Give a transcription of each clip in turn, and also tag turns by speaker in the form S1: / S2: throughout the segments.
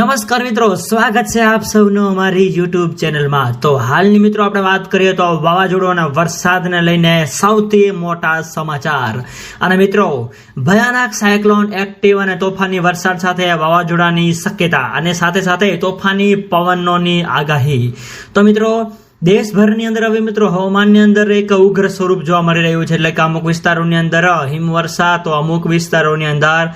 S1: નમસ્કાર મિત્રો, સ્વાગત છે આપ સૌનું અમારી યુટ્યુબ ચેનલમાં તો હાલની મિત્રો આપણે વાત કરીએ તો વાવાઝોડું અને વરસાદને લઈને સૌથી મોટા સમાચાર. અને મિત્રો, ભયાનક સાયક્લોન એક્ટિવ અને તોફાની વરસાદ સાથે વાવાઝોડાની શક્યતા અને સાથે સાથે તોફાની પવનોની આગાહી. તો મિત્રો, દેશભરની અંદર હવે મિત્રો, હવામાનની અંદર એક ઉગ્ર સ્વરૂપ જોવા મળી રહ્યું છે. એટલે કે અમુક વિસ્તારોની અંદર હિમવર્ષા તો અમુક વિસ્તારોની અંદર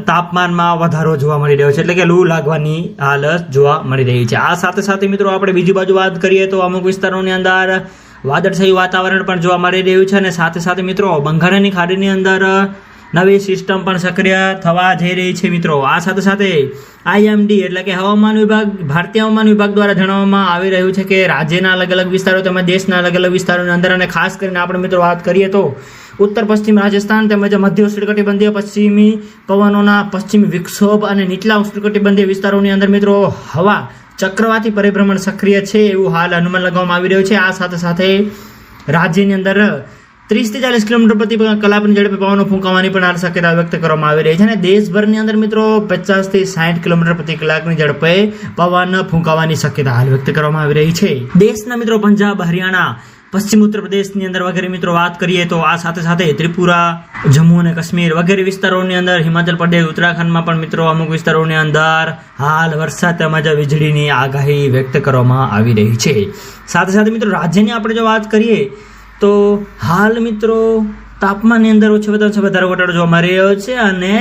S1: તાપમાનમાં વધારો જોવા મળી રહ્યો છે. એટલે કે લૂ લાગવાની હાલત જોવા મળી રહી છે. આ સાથે સાથે મિત્રો આપણે બીજી બાજુ વાત કરીએ તો અમુક વિસ્તારોની અંદર વાદળછાયું વાતાવરણ પણ જોવા મળી રહ્યું છે અને સાથે સાથે મિત્રો બંગાળની ખાડીની અંદર નવી સિસ્ટમ પણ સક્રિય થવા જઈ રહી છે મિત્રો. આ સાથે સાથે આઈએમડી એટલે કે હવામાન વિભાગ, ભારતીય હવામાન વિભાગ દ્વારા જણાવવામાં આવી રહ્યું છે કે રાજ્યના અલગ અલગ વિસ્તારો તેમજ દેશના અલગ અલગ વિસ્તારોની અંદર અને ખાસ કરીને આપણે મિત્રો વાત કરીએ તો ઉત્તર પશ્ચિમ રાજસ્થાન તેમજ મધ્ય ઉષ્ણકટિબંધીય પશ્ચિમી પવનોના પશ્ચિમી વિક્ષોભ અને નીચલા ઉષ્ણકટિબંધીય વિસ્તારોની અંદર મિત્રો હવા ચક્રવાતી પરિભ્રમણ સક્રિય છે એવું હાલ અનુમાન લગાવવામાં આવી રહ્યું છે. આ સાથે સાથે રાજ્યની અંદર ત્રીસથી ચાલીસ કિલોમીટર પ્રતિ કલાકની ઝડપે પવનો ફૂંકાવાની પણ આ શક્યતા વ્યક્ત કરવામાં આવી રહી છે અને દેશભરની અંદર મિત્રો પચાસથી સાઠ કિલોમીટર પ્રતિ કલાકની ઝડપે પવન ફૂંકાવાની શક્યતા હાલ વ્યક્ત કરવામાં આવી રહી છે. દેશના મિત્રો પંજાબ, હરિયાણા, પશ્ચિમ ઉત્તર પ્રદેશની અંદર વગેરે મિત્રો વાત કરીએ તો આ સાથે સાથે ત્રિપુરા, જમ્મુ અને કાશ્મીર વગેરે વિસ્તારોની અંદર હિમાચલ પ્રદેશ, ઉત્તરાખંડમાં પણ મિત્રો અમુક વિસ્તારોની અંદર હાલ વરસાદ તેમજ વીજળીની આગાહી વ્યક્ત કરવામાં આવી રહી છે. સાથે સાથે મિત્રો રાજ્યની આપણે જો વાત કરીએ તો હાલ મિત્રો, તાપમાનની અંદર ઓછો વધારે વધારો ઘટાડો જોવા મળી રહ્યો છે અને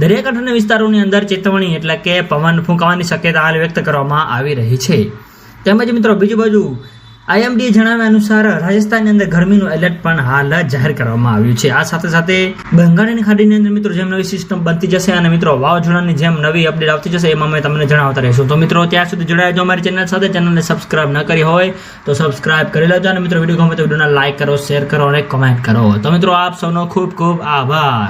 S1: દરિયા કાંઠાના વિસ્તારોની અંદર ચેતવણી એટલે કે પવન ફૂંકાવાની શક્યતા હાલ વ્યક્ત કરવામાં આવી રહી છે. તેમજ મિત્રો, બીજી બાજુ આઈએમડીએ જણાવ્યા અનુસાર રાજસ્થાનની અંદર ગરમીનું એલર્ટ પણ હાલ જાહેર કરવામાં આવ્યું છે. આ સાથે સાથે બંગાળની ખાડીની અંદર મિત્રો જેમ નવી સિસ્ટમ બનતી જશે અને મિત્રો વાવાઝોડાની જેમ નવી અપડેટ આવતી જશે એમાં અમે તમને જણાવતા રહીશું. તો મિત્રો ત્યાં સુધી જોડાયા જો અમારી ચેનલ સાથે. ચેનલને સબસ્ક્રાઇબ ન કરી હોય તો સબસ્ક્રાઇબ કરી લેજો અને મિત્રો વીડિયો ગમે તો વિડીયોને લાઇક કરો, શેર કરો અને કમેન્ટ કરો. તો મિત્રો આપ સૌનો ખૂબ ખૂબ આભાર.